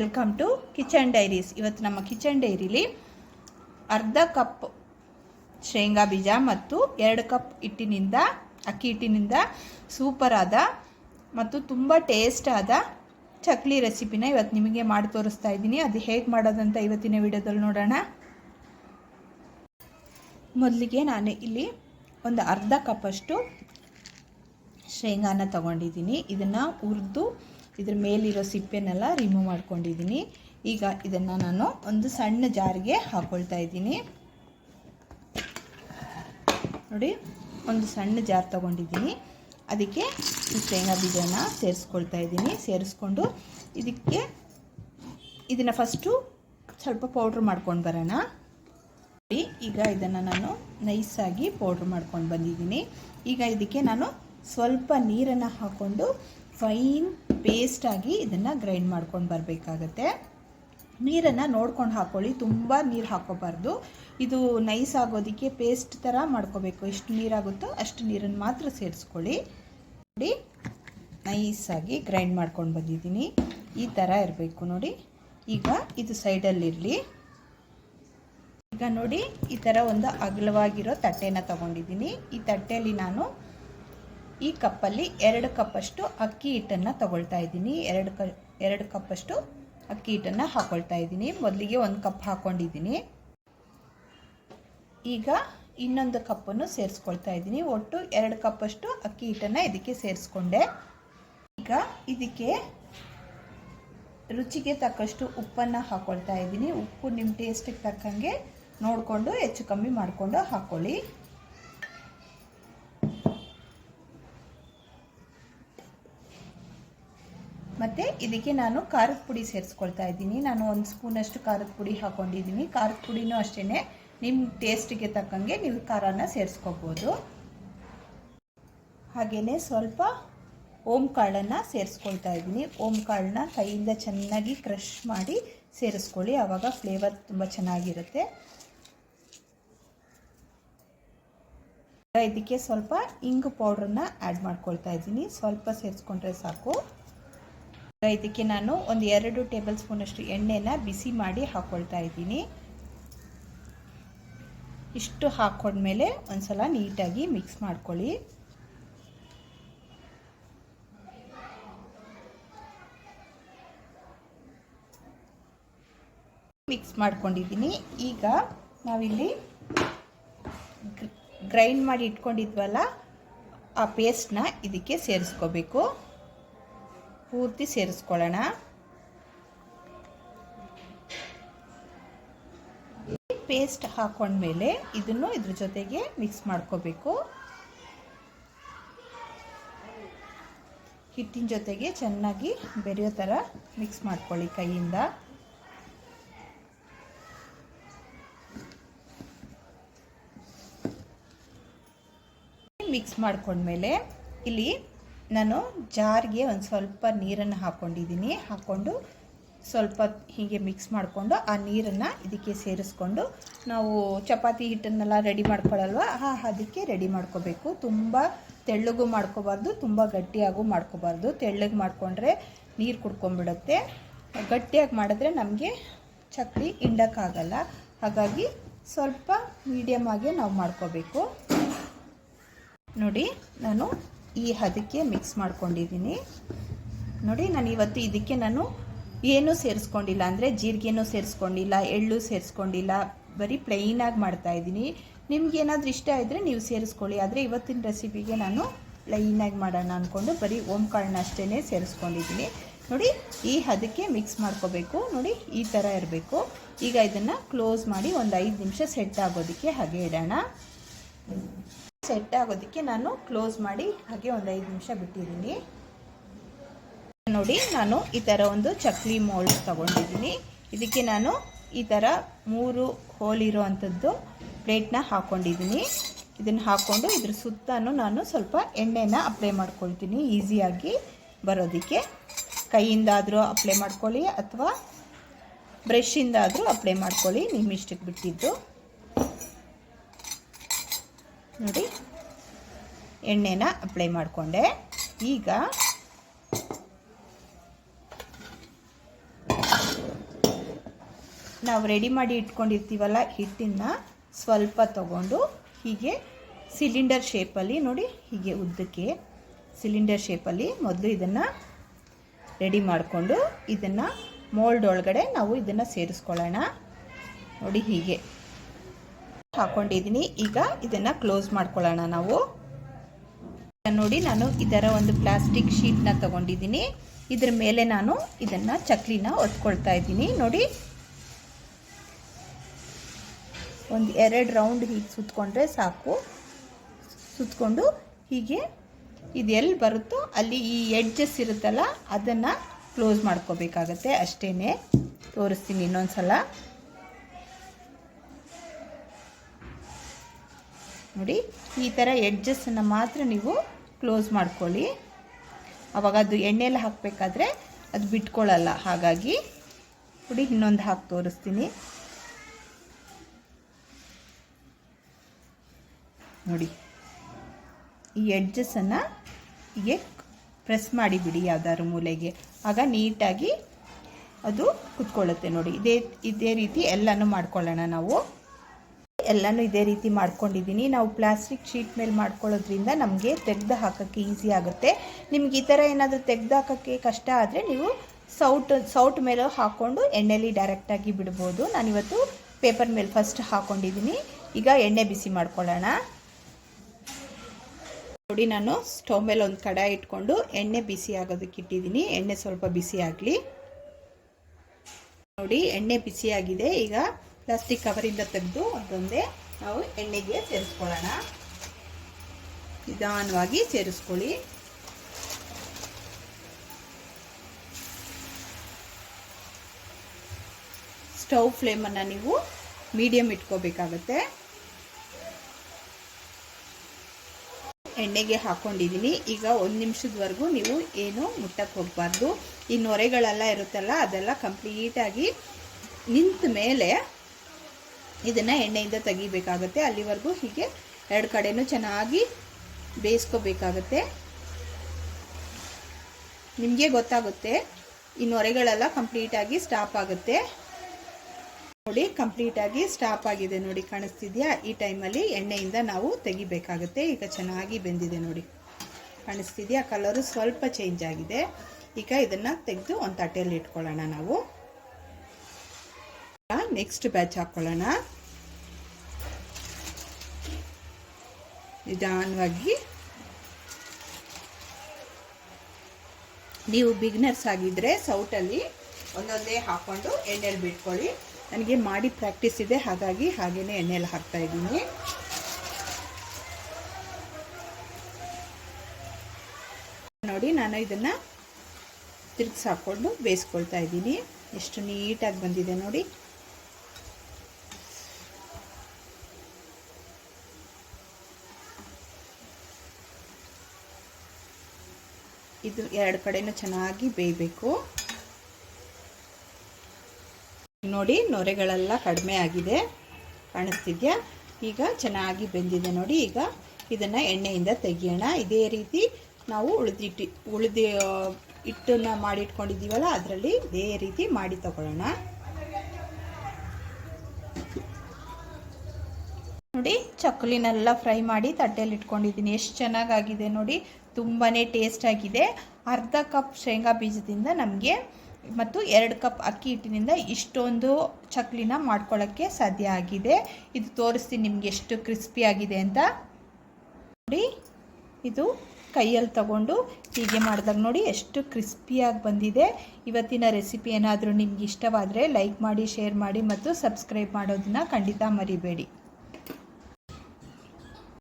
Welcome to kitchen diaries ಇವತ್ತು ನಮ್ಮ kitchen ಡೈರಿಲಿ ಅರ್ಧ ಕಪ್ ಶೇಂಗಾ ಬೀಜ ಮತ್ತು ಎರಡು ಕಪ್ ಹಿಟ್ಟಿನಿಂದ, ಅಕ್ಕಿ ಹಿಟ್ಟಿನಿಂದ ಸೂಪರ್ ಆದ ಮತ್ತು ತುಂಬ ಟೇಸ್ಟ್ ಆದ ಚಕ್ಲಿ ರೆಸಿಪಿನ ಇವತ್ತು ನಿಮಗೆ ಮಾಡಿ ತೋರಿಸ್ತಾ ಇದ್ದೀನಿ. ಅದು ಹೇಗೆ ಮಾಡೋದಂತ ಇವತ್ತಿನ ವಿಡಿಯೋದಲ್ಲಿ ನೋಡೋಣ. ಮೊದಲಿಗೆ ನಾನು ಇಲ್ಲಿ ಒಂದು ಅರ್ಧ ಕಪ್ಪಷ್ಟು ಶೇಂಗಾನ ತಗೊಂಡಿದ್ದೀನಿ. ಇದನ್ನು ಹುರಿದು ಇದ್ರ ಮೇಲಿರೋ ಸಿಪ್ಪೆನೆಲ್ಲ ರಿಮೂವ್ ಮಾಡ್ಕೊಂಡಿದ್ದೀನಿ. ಈಗ ಇದನ್ನು ನಾನು ಒಂದು ಸಣ್ಣ ಜಾರಿಗೆ ಹಾಕ್ಕೊಳ್ತಾ ಇದ್ದೀನಿ. ನೋಡಿ, ಒಂದು ಸಣ್ಣ ಜಾರ್ ತಗೊಂಡಿದ್ದೀನಿ. ಅದಕ್ಕೆ ಈ ಶೇಂಗಾ ಬೀಜನ ಸೇರಿಸ್ಕೊಳ್ತಾ ಇದ್ದೀನಿ. ಸೇರಿಸ್ಕೊಂಡು ಇದಕ್ಕೆ ಇದನ್ನು ಫಸ್ಟು ಸ್ವಲ್ಪ ಪೌಡ್ರ್ ಮಾಡ್ಕೊಂಡು ಬರೋಣ. ಈಗ ಇದನ್ನು ನಾನು ನೈಸಾಗಿ ಪೌಡ್ರ್ ಮಾಡ್ಕೊಂಡು ಬಂದಿದ್ದೀನಿ. ಈಗ ಇದಕ್ಕೆ ನಾನು ಸ್ವಲ್ಪ ನೀರನ್ನು ಹಾಕ್ಕೊಂಡು ಫೈನ್ ಪೇಸ್ಟಾಗಿ ಇದನ್ನು ಗ್ರೈಂಡ್ ಮಾಡ್ಕೊಂಡು ಬರಬೇಕಾಗತ್ತೆ. ನೀರನ್ನು ನೋಡ್ಕೊಂಡು ಹಾಕ್ಕೊಳ್ಳಿ ತುಂಬ ನೀರು ಹಾಕೋಬಾರ್ದು ಇದು ನೈಸ್ ಆಗೋದಕ್ಕೆ ಪೇಸ್ಟ್ ಥರ ಮಾಡ್ಕೋಬೇಕು. ಎಷ್ಟು ನೀರಾಗುತ್ತೋ ಅಷ್ಟು ನೀರನ್ನು ಮಾತ್ರ ಸೇರಿಸ್ಕೊಳ್ಳಿ. ನೋಡಿ ನೈಸಾಗಿ ಗ್ರೈಂಡ್ ಮಾಡ್ಕೊಂಡು ಬಂದಿದ್ದೀನಿ. ಈ ಥರ ಇರಬೇಕು ನೋಡಿ. ಈಗ ಇದು ಸೈಡಲ್ಲಿರಲಿ ಈಗ ನೋಡಿ, ಈ ಥರ ಒಂದು ಅಗಲವಾಗಿರೋ ತಟ್ಟೆನ ತಗೊಂಡಿದ್ದೀನಿ. ಈ ತಟ್ಟೆಯಲ್ಲಿ ನಾನು ಈ ಕಪ್ಪಲ್ಲಿ ಎರಡು ಕಪ್ಪಷ್ಟು ಅಕ್ಕಿ ಹಿಟ್ಟನ್ನು ತಗೊಳ್ತಾ ಇದ್ದೀನಿ. ಎರಡು ಕ, ಎರಡು ಕಪ್ಪಷ್ಟು ಅಕ್ಕಿ ಹಿಟ್ಟನ್ನು ಹಾಕೊಳ್ತಾ ಇದ್ದೀನಿ. ಮೊದಲಿಗೆ ಒಂದು ಕಪ್ ಹಾಕ್ಕೊಂಡಿದ್ದೀನಿ ಈಗ ಇನ್ನೊಂದು ಕಪ್ಪನ್ನು ಸೇರಿಸ್ಕೊಳ್ತಾ ಇದ್ದೀನಿ. ಒಟ್ಟು ಎರಡು ಕಪ್ಪಷ್ಟು ಅಕ್ಕಿ ಹಿಟ್ಟನ್ನು ಇದಕ್ಕೆ ಸೇರಿಸ್ಕೊಂಡೆ. ಈಗ ಇದಕ್ಕೆ ರುಚಿಗೆ ತಕ್ಕಷ್ಟು ಉಪ್ಪನ್ನು ಹಾಕ್ಕೊಳ್ತಾ ಇದ್ದೀನಿ. ಉಪ್ಪು ನಿಮ್ಮ ಟೇಸ್ಟಿಗೆ ತಕ್ಕಂಗೆ ನೋಡಿಕೊಂಡು ಹೆಚ್ಚು ಕಮ್ಮಿ ಮಾಡಿಕೊಂಡು ಹಾಕ್ಕೊಳ್ಳಿ ಮತ್ತು ಇದಕ್ಕೆ ನಾನು ಖಾರದ ಪುಡಿ ಸೇರಿಸ್ಕೊಳ್ತಾ ಇದ್ದೀನಿ. ನಾನು ಒಂದು ಸ್ಪೂನಷ್ಟು ಖಾರದ ಪುಡಿ ಹಾಕ್ಕೊಂಡಿದ್ದೀನಿ ಖಾರದ ಪುಡಿನೂ ಅಷ್ಟೇ ನಿಮ್ಮ ಟೇಸ್ಟಿಗೆ ತಕ್ಕಂಗೆ ನೀವು ಖಾರನ ಸೇರಿಸ್ಕೋಬೋದು. ಹಾಗೆಯೇ ಸ್ವಲ್ಪ ಓಮ್ ಕಾಳನ್ನು ಸೇರಿಸ್ಕೊಳ್ತಾ ಇದ್ದೀನಿ. ಓಮ್ ಕಾಳನ್ನ ಕೈಯಿಂದ ಚೆನ್ನಾಗಿ ಕ್ರಷ್ ಮಾಡಿ ಸೇರಿಸ್ಕೊಳ್ಳಿ. ಆವಾಗ ಫ್ಲೇವರ್ ತುಂಬ ಚೆನ್ನಾಗಿರುತ್ತೆ. ಇದಕ್ಕೆ ಸ್ವಲ್ಪ ಇಂಗು ಪೌಡ್ರನ್ನ ಆ್ಯಡ್ ಮಾಡ್ಕೊಳ್ತಾ ಇದ್ದೀನಿ. ಸ್ವಲ್ಪ ಸೇರಿಸ್ಕೊಂಡ್ರೆ ಸಾಕು. ಇದಕ್ಕೆ ನಾನು ಒಂದು ಎರಡು ಟೇಬಲ್ ಸ್ಪೂನಷ್ಟು ಎಣ್ಣೆನ ಬಿಸಿ ಮಾಡಿ ಹಾಕ್ಕೊಳ್ತಾ ಇದ್ದೀನಿ. ಇಷ್ಟು ಹಾಕ್ಕೊಂಡ್ಮೇಲೆ ಒಂದ್ಸಲ ನೀಟಾಗಿ ಮಿಕ್ಸ್ ಮಾಡ್ಕೊಳ್ಳಿ. ಮಿಕ್ಸ್ ಮಾಡ್ಕೊಂಡಿದ್ದೀನಿ. ಈಗ ನಾವಿಲ್ಲಿ ಗ್ರೈಂಡ್ ಮಾಡಿ ಇಟ್ಕೊಂಡಿದ್ವಲ್ಲ, ಆ ಪೇಸ್ಟ್ನ ಇದಕ್ಕೆ ಸೇರಿಸ್ಕೋಬೇಕು. ಪೂರ್ತಿ ಸೇರಿಸ್ಕೊಳ್ಳೋಣ. ಪೇಸ್ಟ್ ಹಾಕೊಂಡ್ಮೇಲೆ ಇದನ್ನು ಇದ್ರ ಜೊತೆಗೆ ಮಿಕ್ಸ್ ಮಾಡ್ಕೋಬೇಕು. ಹಿಟ್ಟಿನ ಜೊತೆಗೆ ಚೆನ್ನಾಗಿ ಬೆರೆಯೋ ಥರ ಮಿಕ್ಸ್ ಮಾಡ್ಕೊಳ್ಳಿ ಕೈಯಿಂದ. ಮಿಕ್ಸ್ ಮಾಡ್ಕೊಂಡ್ಮೇಲೆ ಇಲ್ಲಿ ನಾನು ಜಾರ್ಗೆ ಒಂದು ಸ್ವಲ್ಪ ನೀರನ್ನು ಹಾಕ್ಕೊಂಡಿದ್ದೀನಿ ಹಾಕ್ಕೊಂಡು ಸ್ವಲ್ಪ ಹೀಗೆ ಮಿಕ್ಸ್ ಮಾಡಿಕೊಂಡು ಆ ನೀರನ್ನು ಇದಕ್ಕೆ ಸೇರಿಸ್ಕೊಂಡು ನಾವು ಚಪಾತಿ ಹಿಟ್ಟನ್ನೆಲ್ಲ ರೆಡಿ ಮಾಡ್ಕೊಳ್ಳಲ್ವ ಆ ಅದಕ್ಕೆ ರೆಡಿ ಮಾಡ್ಕೋಬೇಕು. ತುಂಬ ತೆಳ್ಳಗೂ ಮಾಡ್ಕೋಬಾರ್ದು, ತುಂಬ ಗಟ್ಟಿಯಾಗೂ ಮಾಡ್ಕೋಬಾರ್ದು. ತೆಳ್ಳಗೆ ಮಾಡಿಕೊಂಡ್ರೆ ನೀರು ಕುಡ್ಕೊಂಡ್ಬಿಡುತ್ತೆ. ಗಟ್ಟಿಯಾಗಿ ಮಾಡಿದ್ರೆ ನಮಗೆ ಚಕ್ಲಿ ಹಿಂಡಕ್ಕಾಗಲ್ಲ. ಹಾಗಾಗಿ ಸ್ವಲ್ಪ ಮೀಡಿಯಮ್ ಆಗಿ ನಾವು ಮಾಡ್ಕೋಬೇಕು. ನೋಡಿ, ನಾನು ಈ ಹದಕ್ಕೆ ಮಿಕ್ಸ್ ಮಾಡ್ಕೊಂಡಿದ್ದೀನಿ. ನೋಡಿ, ನಾನು ಇವತ್ತು ಇದಕ್ಕೆ ನಾನು ಏನೂ ಸೇರಿಸ್ಕೊಂಡಿಲ್ಲ. ಅಂದರೆ ಜೀರಿಗೆನೂ ಸೇರಿಸ್ಕೊಂಡಿಲ್ಲ, ಎಳ್ಳು ಸೇರಿಸ್ಕೊಂಡಿಲ್ಲ. ಬರೀ ಪ್ಲೈನಾಗಿ ಮಾಡ್ತಾಯಿದ್ದೀನಿ ನಿಮ್ಗೆ ಏನಾದರೂ ಇಷ್ಟ ಇದ್ದರೆ ನೀವು ಸೇರಿಸ್ಕೊಳ್ಳಿ. ಆದರೆ ಇವತ್ತಿನ ರೆಸಿಪಿಗೆ ನಾನು ಪ್ಲೈನಾಗಿ ಮಾಡೋಣ ಅಂದ್ಕೊಂಡು ಬರೀ ಓಮ್ ಕಾಳನ್ನ ಅಷ್ಟೇ ಸೇರಿಸ್ಕೊಂಡಿದ್ದೀನಿ. ನೋಡಿ, ಈ ಹದಕ್ಕೆ ಮಿಕ್ಸ್ ಮಾಡ್ಕೋಬೇಕು. ನೋಡಿ, ಈ ಥರ ಇರಬೇಕು. ಈಗ ಇದನ್ನು ಕ್ಲೋಸ್ ಮಾಡಿ ಒಂದು ಐದು ನಿಮಿಷ ಸೆಟ್ ಆಗೋದಕ್ಕೆ ಹಾಗೆ ಇಡೋಣ. ಸೆಟ್ ಆಗೋದಕ್ಕೆ ನಾನು ಕ್ಲೋಸ್ ಮಾಡಿ ಹಾಗೆ ಒಂದು ಐದು ನಿಮಿಷ ಬಿಟ್ಟಿದ್ದೀನಿ. ನೋಡಿ, ನಾನು ಈ ಥರ ಒಂದು ಚಕ್ಲಿ ಮೋಲ್ಡ್ ತಗೊಂಡಿದ್ದೀನಿ. ಇದಕ್ಕೆ ನಾನು ಈ ಥರ ಮೂರು ಹೋಲ್ ಇರೋ ಅಂಥದ್ದು ಪ್ಲೇಟ್ನ ಹಾಕ್ಕೊಂಡಿದ್ದೀನಿ ಇದನ್ನು ಹಾಕ್ಕೊಂಡು ಇದ್ರ ಸುತ್ತನೂ ನಾನು ಸ್ವಲ್ಪ ಎಣ್ಣೆನ ಅಪ್ಲೈ ಮಾಡ್ಕೊಳ್ತೀನಿ ಈಸಿಯಾಗಿ ಬರೋದಕ್ಕೆ. ಕೈಯಿಂದಾದರೂ ಅಪ್ಲೈ ಮಾಡ್ಕೊಳ್ಳಿ ಅಥವಾ ಬ್ರಷಿಂದಾದರೂ ಅಪ್ಲೈ ಮಾಡ್ಕೊಳ್ಳಿ ನಿಮ್ಮ ಇಷ್ಟಕ್ಕೆ ಬಿಟ್ಟಿದ್ದು. ನೋಡಿ ಎಣ್ಣೆನ ಅಪ್ಲೈ ಮಾಡಿಕೊಂಡೆ. ಈಗ ನಾವು ರೆಡಿ ಮಾಡಿ ಇಟ್ಕೊಂಡಿರ್ತೀವಲ್ಲ ಹಿಟ್ಟಿನ ಸ್ವಲ್ಪ ತಗೊಂಡು ಹೀಗೆ ಸಿಲಿಂಡರ್ ಶೇಪಲ್ಲಿ ನೋಡಿ ಹೀಗೆ ಉದ್ದಕ್ಕೆ ಸಿಲಿಂಡರ್ ಶೇಪಲ್ಲಿ ಮೊದಲು ಇದನ್ನು ರೆಡಿ ಮಾಡಿಕೊಂಡು ಇದನ್ನು ಮೋಲ್ಡ್ ಒಳಗಡೆ ನಾವು ಇದನ್ನು ಸೇರಿಸ್ಕೊಳ್ಳೋಣ. ನೋಡಿ ಹೀಗೆ ಹಾಕೊಂಡಿದ್ದೀನಿ ಈಗ ಇದನ್ನು ಕ್ಲೋಸ್ ಮಾಡ್ಕೊಳ್ಳೋಣ ನಾವು. ನೋಡಿ ನಾನು ಇದರ ಒಂದು ಪ್ಲಾಸ್ಟಿಕ್ ಶೀಟ್ನ ತಗೊಂಡಿದ್ದೀನಿ. ಇದರ ಮೇಲೆ ನಾನು ಇದನ್ನು ಚಕ್ಲಿನ ಒತ್ಕೊಳ್ತಾ ಇದ್ದೀನಿ. ನೋಡಿ. ಒಂದು ಎರಡು ರೌಂಡ್ ಹೀಗೆ ಸುತ್ಕೊಂಡ್ರೆ ಸಾಕು. ಸುತ್ಕೊಂಡು ಹೀಗೆ ಇದು ಎಲ್ಲಿ ಬರುತ್ತೋ ಅಲ್ಲಿ ಈ ಎಡ್ಜಸ್ ಇರುತ್ತಲ್ಲ, ಅದನ್ನು ಕ್ಲೋಸ್ ಮಾಡ್ಕೋಬೇಕಾಗತ್ತೆ ಅಷ್ಟೇ ತೋರಿಸ್ತೀನಿ ಇನ್ನೊಂದು ಸಲ ನೋಡಿ, ಈ ಥರ ಎಡ್ಜಸ್ಸನ್ನು ಮಾತ್ರ ನೀವು ಕ್ಲೋಸ್ ಮಾಡ್ಕೊಳ್ಳಿ. ಅವಾಗ ಅದು ಎಣ್ಣೆಯಲ್ಲಿ ಹಾಕಬೇಕಾದ್ರೆ ಅದು ಬಿಟ್ಕೊಳ್ಳಲ್ಲ, ಹಾಗಾಗಿ ನೋಡಿ ಇನ್ನೊಂದು ಹಾಕಿ ತೋರಿಸ್ತೀನಿ. ನೋಡಿ, ಈ ಎಡ್ಜಸ್ಸನ್ನು ಹೀಗೆ ಪ್ರೆಸ್ ಮಾಡಿಬಿಡಿ ಯಾವ್ದಾದ್ರು ಮೂಲೆಗೆ. ಆಗ ನೀಟಾಗಿ ಅದು ಕುತ್ಕೊಳ್ಳುತ್ತೆ ನೋಡಿ. ಇದೇ ಇದೇ ರೀತಿ ಎಲ್ಲನೂ ಮಾಡ್ಕೊಳ್ಳೋಣ ನಾವು. ಎಲ್ಲನೂ ಇದೇ ರೀತಿ ಮಾಡ್ಕೊಂಡಿದ್ದೀನಿ. ನಾವು ಪ್ಲಾಸ್ಟಿಕ್ ಶೀಟ್ ಮೇಲೆ ಮಾಡ್ಕೊಳ್ಳೋದ್ರಿಂದ ನಮಗೆ ತೆಗೆದು ಹಾಕೋಕ್ಕೆ ಈಸಿ ಆಗುತ್ತೆ. ನಿಮ್ಗೆ ಈ ಥರ ಏನಾದರೂ ತೆಗೆದು ಹಾಕೋಕ್ಕೆ ಕಷ್ಟ ಆದರೆ ನೀವು ಸೌಟ್ ಸೌಟ್ ಮೇಲೆ ಹಾಕ್ಕೊಂಡು ಎಣ್ಣೆಲಿ ಡೈರೆಕ್ಟಾಗಿ ಬಿಡ್ಬೋದು. ನಾನಿವತ್ತು ಪೇಪರ್ ಮೇಲೆ ಫಸ್ಟ್ ಹಾಕ್ಕೊಂಡಿದ್ದೀನಿ ಈಗ ಎಣ್ಣೆ ಬಿಸಿ ಮಾಡ್ಕೊಳ್ಳೋಣ. ನೋಡಿ, ನಾನು ಸ್ಟವ್ ಮೇಲೆ ಒಂದು ಕಡಾಯಿ ಇಟ್ಕೊಂಡು ಎಣ್ಣೆ ಬಿಸಿ ಆಗೋದಕ್ಕೆ ಇಟ್ಟಿದ್ದೀನಿ. ಎಣ್ಣೆ ಸ್ವಲ್ಪ ಬಿಸಿ ಆಗಲಿ. ನೋಡಿ, ಎಣ್ಣೆ ಬಿಸಿಯಾಗಿದೆ ಈಗ ಪ್ಲಾಸ್ಟಿಕ್ ಕವರಿಂದ ತೆಗೆದು ಅದೊಂದೇ ನಾವು ಎಣ್ಣೆಗೆ ಸೇರಿಸ್ಕೊಳ್ಳೋಣ. ನಿಧಾನವಾಗಿ ಸೇರಿಸ್ಕೊಳ್ಳಿ. ಸ್ಟವ್ ಫ್ಲೇಮನ್ನು ನೀವು ಮೀಡಿಯಮ್ ಇಟ್ಕೋಬೇಕಾಗತ್ತೆ. ಎಣ್ಣೆಗೆ ಹಾಕ್ಕೊಂಡಿದ್ದೀನಿ ಈಗ ಒಂದು ನಿಮಿಷದವರೆಗೂ ನೀವು ಏನು ಮುಟ್ಟಕ್ಕೆ ಹೋಗಬಾರ್ದು. ಈ ನೊರೆಗಳೆಲ್ಲ ಇರುತ್ತಲ್ಲ, ಅದೆಲ್ಲ ಕಂಪ್ಲೀಟಾಗಿ ನಿಂತ ಮೇಲೆ ಇದನ್ನು ಎಣ್ಣೆಯಿಂದ ತೆಗಿಬೇಕಾಗತ್ತೆ. ಅಲ್ಲಿವರೆಗೂ ಹೀಗೆ ಎರಡು ಕಡೆನೂ ಚೆನ್ನಾಗಿ ಬೇಯಿಸ್ಕೋಬೇಕಾಗತ್ತೆ. ನಿಮಗೆ ಗೊತ್ತಾಗುತ್ತೆ ಈ ನೊರೆಗಳೆಲ್ಲ ಕಂಪ್ಲೀಟಾಗಿ ಸ್ಟಾಪ್ ಆಗುತ್ತೆ. ನೋಡಿ, ಕಂಪ್ಲೀಟಾಗಿ ಸ್ಟಾಪ್ ಆಗಿದೆ ನೋಡಿ, ಕಾಣಿಸ್ತಿದೆಯಾ? ಈ ಟೈಮಲ್ಲಿ ಎಣ್ಣೆಯಿಂದ ನಾವು ತೆಗಿಬೇಕಾಗುತ್ತೆ. ಈಗ ಚೆನ್ನಾಗಿ ಬೆಂದಿದೆ ನೋಡಿ, ಕಾಣಿಸ್ತಿದ್ಯಾ? ಕಲರು ಸ್ವಲ್ಪ ಚೇಂಜ್ ಆಗಿದೆ. ಈಗ ಇದನ್ನು ತೆಗೆದು ಒಂದು ತಟ್ಟೆಯಲ್ಲಿ ಇಟ್ಕೊಳ್ಳೋಣ ನಾವು. ನೆಕ್ಸ್ಟ್ ಬ್ಯಾಚ್ ಹಾಕ್ಕೊಳ್ಳೋಣ ನಿಧಾನವಾಗಿ. ನೀವು ಬಿಗ್ನರ್ಸ್ ಆಗಿದ್ದರೆ ಸೌಟಲ್ಲಿ ಒಂದೊಂದೇ ಹಾಕ್ಕೊಂಡು ಎಣ್ಣೆಲಿ ಬಿಟ್ಕೊಳ್ಳಿ. ನನಗೆ ಮಾಡಿ ಪ್ರಾಕ್ಟೀಸ್ ಇದೆ, ಹಾಗಾಗಿ ಹಾಗೇನೆ ಎಣ್ಣೆಲಿ ಹಾಕ್ತಾ ಇದ್ದೀನಿ. ನೋಡಿ, ನಾನು ಇದನ್ನು ತಿರುಗಿಸಿ ಹಾಕ್ಕೊಂಡು ಬೇಯಿಸ್ಕೊಳ್ತಾ ಇದ್ದೀನಿ. ಎಷ್ಟು ನೀಟಾಗಿ ಬಂದಿದೆ ನೋಡಿ. ಇದು ಎರಡು ಕಡೆಯೂ ಚೆನ್ನಾಗಿ ಬೇಯಬೇಕು. ನೋಡಿ, ನೊರೆಗಳೆಲ್ಲ ಕಡಿಮೆ ಆಗಿದೆ. ಕಾಣಿಸ್ತಿದ್ಯಾ? ಈಗ ಚೆನ್ನಾಗಿ ಬೆಂದಿದೆ ನೋಡಿ, ಈಗ ಇದನ್ನು ಎಣ್ಣೆಯಿಂದ ತೆಗಿಯೋಣ. ಇದೇ ರೀತಿ ನಾವು ಉಳಿದಿಟ್ಟು, ಉಳಿದ ಹಿಟ್ಟನ್ನು ಮಾಡಿಟ್ಕೊಂಡಿದ್ದೀವಲ್ಲ, ಅದರಲ್ಲಿ ಇದೇ ರೀತಿ ಮಾಡಿ ತಗೊಳ್ಳೋಣ. ನೋಡಿ ಚಕ್ಕುಲಿನೆಲ್ಲ ಫ್ರೈ ಮಾಡಿ ತಟ್ಟೆಯಲ್ಲಿ ಇಟ್ಕೊಂಡಿದ್ದೀನಿ. ಎಷ್ಟು ಚೆನ್ನಾಗಾಗಿದೆ ನೋಡಿ. ತುಂಬಾ ಟೇಸ್ಟ್ ಆಗಿದೆ. ಅರ್ಧ ಕಪ್ ಶೇಂಗಾ ಬೀಜದಿಂದ ನಮಗೆ ಮತ್ತು ಎರಡು ಕಪ್ ಅಕ್ಕಿ ಹಿಟ್ಟಿನಿಂದ ಇಷ್ಟೊಂದು ಚಕ್ಲಿನ ಮಾಡ್ಕೊಳ್ಳೋಕ್ಕೆ ಸಾಧ್ಯ ಆಗಿದೆ. ಇದು ತೋರಿಸ್ತೀನಿ ನಿಮ್ಗೆ ಎಷ್ಟು ಕ್ರಿಸ್ಪಿ ಆಗಿದೆ ಅಂತ. ನೋಡಿ, ಇದು ಕೈಯಲ್ಲಿ ತಗೊಂಡು ಹೀಗೆ ಮಾಡಿದಾಗ ನೋಡಿ ಎಷ್ಟು ಕ್ರಿಸ್ಪಿಯಾಗಿ ಬಂದಿದೆ. ಇವತ್ತಿನ ರೆಸಿಪಿ ಏನಾದರೂ ನಿಮ್ಗೆ ಇಷ್ಟವಾದರೆ ಲೈಕ್ ಮಾಡಿ ಶೇರ್ ಮಾಡಿ ಮತ್ತು ಸಬ್ಸ್ಕ್ರೈಬ್ ಮಾಡೋದನ್ನ ಖಂಡಿತ ಮರಿಬೇಡಿ.